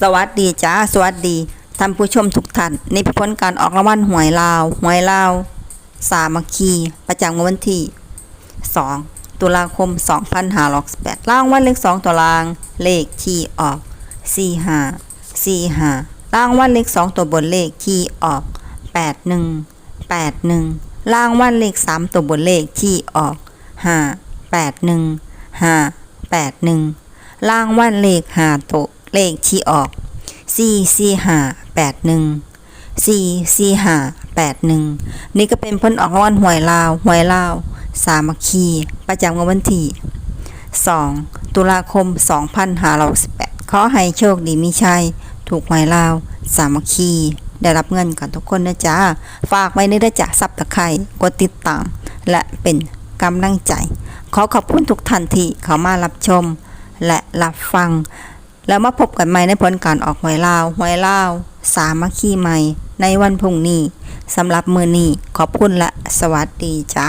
สวัสดีจ้าสวัสดีท่านผู้ชมทุกท่านนี่เป็นผลการออกรางวัลหวยลาวหวยลาวสามัคคี ประจำวันที่ 2 ตุลาคม 2568รางวัลเลข 2 ตัวราง เลขที่ออก 45 45รางวัลเลข 2 ตัวบนเลขที่ออก 81 81รางวัลเลข 3 ตัวบนเลขที่ออก 5 81 5 81รางวัลเลข5ตัว เลขที่ออกสี่สี่ห้าแปดหนึ่งสี่สี่ห้าแปดหนึ่งนี่ก็เป็นผลออกรางวัลหวยลาวหวยลาวสามัคคี ประจำวันที่สองตุลาคมสองพันห้าร้อยสิบแปดขอให้โชคดีมีชัย ถูกหวยลาว สามัคคี ได้รับเงินกันทุกคนนะจ๊ะ ฝากไว้ในด้จะซับตะไคร่กดติดตาม และเป็นกำลังใจ ขอขอบคุณทุกท่านที่เข้ามารับชม และรับฟัง แล้วมาพบกันใหม่ในผลการออกหวยลาวหวยลาว สามัคคีใหม่ ในวันพรุ่งนี้สำหรับมือนี้ขอบคุณและสวัสดีจ้า